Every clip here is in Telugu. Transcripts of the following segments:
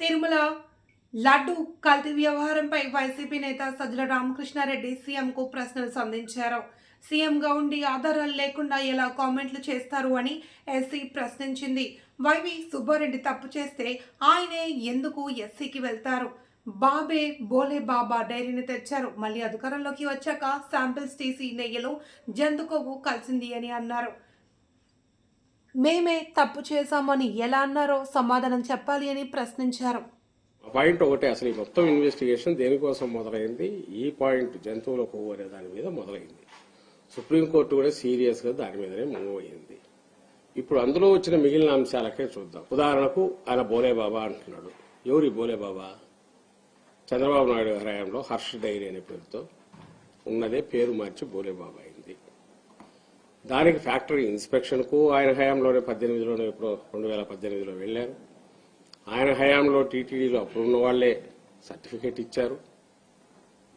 తిరుమల లడ్డు కల్తీ వ్యవహారంపై వైసీపీ నేత సజ్జల రామకృష్ణారెడ్డి సీఎంకు ప్రశ్నలు సంధించారు. సీఎంగా ఉండి ఆధారాలు లేకుండా ఎలా కామెంట్లు చేస్తారు అని ఎస్సీ ప్రశ్నించింది. వైవి సుబ్బారెడ్డి తప్పు చేస్తే ఆయనే ఎందుకు ఎస్సీకి వెళ్తారు? బాబే బోలే బాబా డైరీని తెచ్చారు. మళ్ళీ అధికారంలోకి వచ్చాక శాంపిల్స్ తీసి నెయ్యిలో జంతు కొవ్వు కలిసింది అని అన్నారు. మేమే తప్పు చేశామని ఎలా అన్నారో సమాధానం చెప్పాలి అని ప్రశ్నించారు. పాయింట్ ఒకటే అసలు ఈ మొత్తం ఇన్వెస్టిగేషన్ దేనికోసం మొదలైంది? ఈ పాయింట్ జంతువుల కొవ్వు అనే దాని మీద మొదలైంది. సుప్రీంకోర్టు కూడా సీరియస్గా దాని మీదనే మూవ్ అయ్యింది. ఇప్పుడు అందులో వచ్చిన మిగిలిన అంశాలకే చూద్దాం. ఉదాహరణకు ఆయన బోలే బాబా అంటున్నాడు. ఎవరి బోలే బాబా? చంద్రబాబు నాయుడు హయాంలో హర్ష్ డైరీ అనే పేరుతో ఉన్నదే పేరు మార్చి బోలేబాబా దానికి ఫ్యాక్టరీ ఇన్స్పెక్షన్కు ఆయన హయాంలోనే పద్దెనిమిదిలోనే ఇప్పుడు రెండు వేల పద్దెనిమిదిలో వెళ్ళారు. ఆయన హయాంలో టీటీడీలో అప్పుడు ఉన్న వాళ్ళే సర్టిఫికేట్ ఇచ్చారు.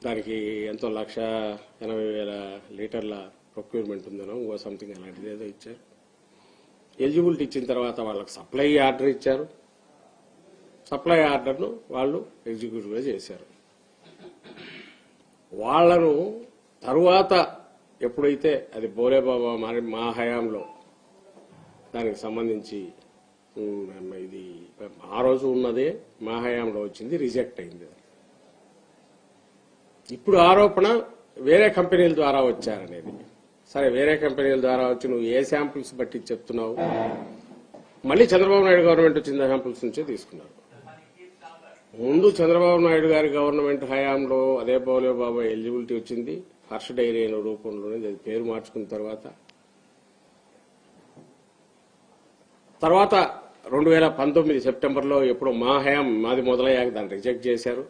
దానికి ఎంతో లక్ష ఎనభై వేల లీటర్ల ప్రొక్యూర్మెంట్ ఉందనో ఇంకో సంథింగ్ అలాంటిది ఏదో ఇచ్చారు. ఎలిజిబిలిటీ ఇచ్చిన తర్వాత వాళ్ళకి సప్లై ఆర్డర్ ఇచ్చారు. సప్లై ఆర్డర్ను వాళ్ళు ఎగ్జిక్యూటివ్గా చేశారు. వాళ్ళను తరువాత ఎప్పుడైతే అది బోరేబాబా మరి మా హయాంలో దానికి సంబంధించి ఇది ఆ రోజు ఉన్నదే మా హయాంలో వచ్చింది రిజెక్ట్ అయింది ఇప్పుడు ఆరోపణ వేరే కంపెనీల ద్వారా వచ్చారనేది. సరే వేరే కంపెనీల ద్వారా వచ్చి నువ్వు ఏ శాంపుల్స్ బట్టి చెప్తున్నావు? మళ్ళీ చంద్రబాబు నాయుడు గవర్నమెంట్ వచ్చిన శాంపుల్స్ నుంచే తీసుకున్నారు. ముందు చంద్రబాబు నాయుడు గారి గవర్నమెంట్ హయాంలో అదే బౌలే బాబా ఎలిజిబిలిటీ వచ్చింది. హర్ష డైరీ అయిన రూపంలోనే అది పేరు మార్చుకున్న తర్వాత తర్వాత రెండు వేల పంతొమ్మిది సెప్టెంబర్లో ఎప్పుడో మా హయాం మాది మొదలయ్యాక దాన్ని రిజెక్ట్ చేశారు.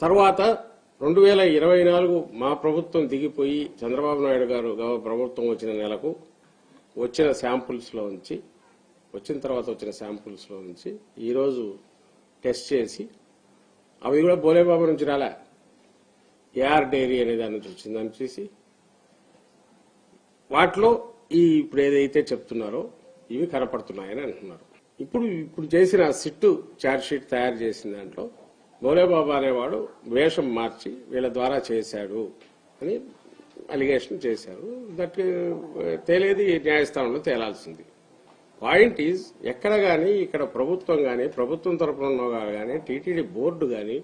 తర్వాత రెండు వేల ఇరవై నాలుగు మా ప్రభుత్వం దిగిపోయి చంద్రబాబు నాయుడు గారు ప్రభుత్వం వచ్చిన నెలకు వచ్చిన శాంపుల్స్లో ఉంచి వచ్చిన తర్వాత వచ్చిన శాంపుల్స్లో ఉంచి నుంచి ఈరోజు టెస్ట్ చేసి అవి కూడా బోలేబాబా నుంచి రాలే. ఏఆర్ డైరీ అనే దాని నుంచి వచ్చిందని చూసి వాటిలో ఈ ఇప్పుడు ఏదైతే చెప్తున్నారో ఇవి కనపడుతున్నాయని అంటున్నారు. ఇప్పుడు ఇప్పుడు చేసిన సిట్టు ఛార్జ్ షీట్ తయారు చేసిన దాంట్లో బోలేబాబా అనేవాడు వేషం మార్చి వీళ్ళ ద్వారా చేశాడు అని అలిగేషన్ చేశారు. దట్ తేలేది న్యాయస్థానంలో తేలాల్సింది. పాయింట్ ఈజ్ ఎక్కడ గాని ఇక్కడ ప్రభుత్వం గాని ప్రభుత్వం తరపున ఉన్న టీటీడీ బోర్డు గాని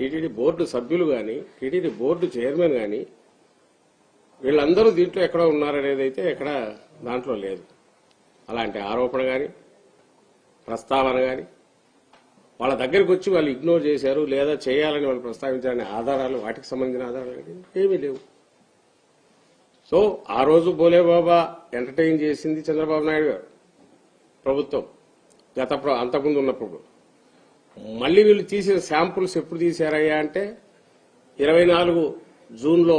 టీటీడీ బోర్డు సభ్యులు గాని టీటీడీ బోర్డు చైర్మన్ గాని వీళ్ళందరూ దీంట్లో ఎక్కడో ఉన్నారనేది అయితే ఎక్కడ దాంట్లో లేదు. అలాంటి ఆరోపణ గాని ప్రస్తావన గాని వాళ్ళ దగ్గరికి వచ్చి వాళ్ళు ఇగ్నోర్ చేశారు లేదా చేయాలని వాళ్ళు ప్రస్తావించారనే ఆధారాలు వాటికి సంబంధించిన ఆధారాలు ఏమీ లేవు. సో ఆ రోజు బోలేబాబా ఎంటర్టైన్ చేసింది చంద్రబాబు నాయుడు గారు ప్రభుత్వం గత ప్ర- అంతకుముందు ఉన్నప్పుడు. మళ్ళీ వీళ్ళు తీసిన శాంపుల్స్ ఎప్పుడు తీశారయ్యా అంటే ఇరవై నాలుగు జూన్లో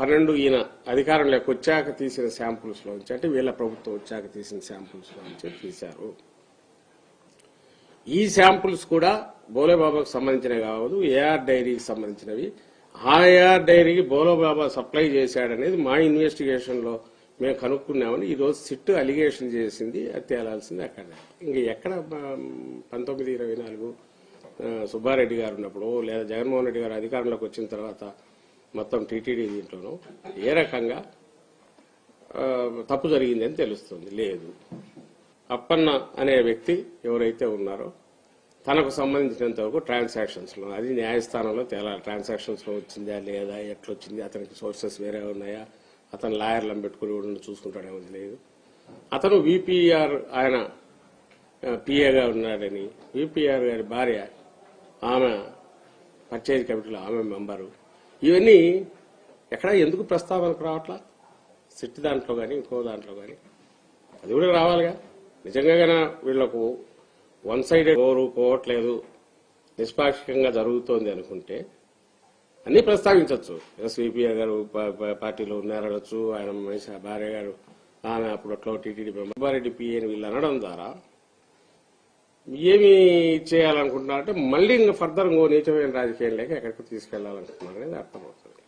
పన్నెండు ఈయన అధికారంలోకి వచ్చాక తీసిన శాంపుల్స్లో నుంచి అంటే వీళ్ళ ప్రభుత్వం వచ్చాక తీసిన శాంపుల్స్లో నుంచి తీశారు. ఈ శాంపుల్స్ కూడా బోలేబాబాకు సంబంధించినవి కావదు ఏఆర్ డైరీకి సంబంధించినవి. ఆ ఏఆర్ డైరీకి బోలేబాబా సప్లై చేశాడనేది మా ఇన్వెస్టిగేషన్లో మేము కనుక్కున్నామని ఈరోజు సిట్టు సిట్ అలిగేషన్ చేసింది అది తేలాల్సింది అక్కడ. ఇంక ఎక్కడ పంతొమ్మిది ఇరవై నాలుగు సుబ్బారెడ్డి గారు ఉన్నప్పుడు లేదా జగన్మోహన్ రెడ్డి గారు అధికారంలోకి వచ్చిన తర్వాత మొత్తం టీటీడీ దీంట్లోనూ ఏ రకంగా తప్పు తప్పు జరిగిందని తెలుస్తుంది. లేదు. అప్పన్న అనే వ్యక్తి ఎవరైతే ఉన్నారో తనకు సంబంధించినంత వరకు ట్రాన్సాక్షన్స్లో అది న్యాయస్థానంలో తేలాలి. ట్రాన్సాక్షన్స్లో వచ్చిందా లేదా ఎట్లొచ్చింది అతనికి సోర్సెస్ వేరే ఉన్నాయా అతను లాయర్లను పెట్టుకుని కూడా చూసుకుంటాడేమో లేదు అతను విపిఆర్ ఆయన పిఏగా ఉన్నాడని విపిఆర్ గారి భార్య ఆమె పర్చేజ్ కమిటీలో ఆమె మెంబరు. ఇవన్నీ ఎక్కడ ఎందుకు ప్రస్తావనకు రావట్లా? సిట్ దాంట్లో కానీ ఇంకో దాంట్లో కానీ అది కూడా రావాలిగా. నిజంగా వీళ్ళకు వన్ సైడెడ్ ఓరు పోవట్లేదు నిష్పాక్షికంగా జరుగుతోంది అనుకుంటే అన్ని ప్రస్తావించవచ్చు ఎస్వీపీఆర్ గారు పార్టీలో ఉన్నారనొచ్చు ఆయన మనిషి భార్య గారు ఆమె అప్పట్లో టీటీడీ రెడ్డి పిఏని వీళ్ళు అనడం ద్వారా ఏమి చేయాలనుకుంటున్నారంటే మళ్ళీ ఇంకా ఫర్దర్ ఇంకో నీచమైన రాజకీయం లేక ఎక్కడికి తీసుకెళ్ళాలనుకుంటున్నారు అనేది అర్థమవుతుంది.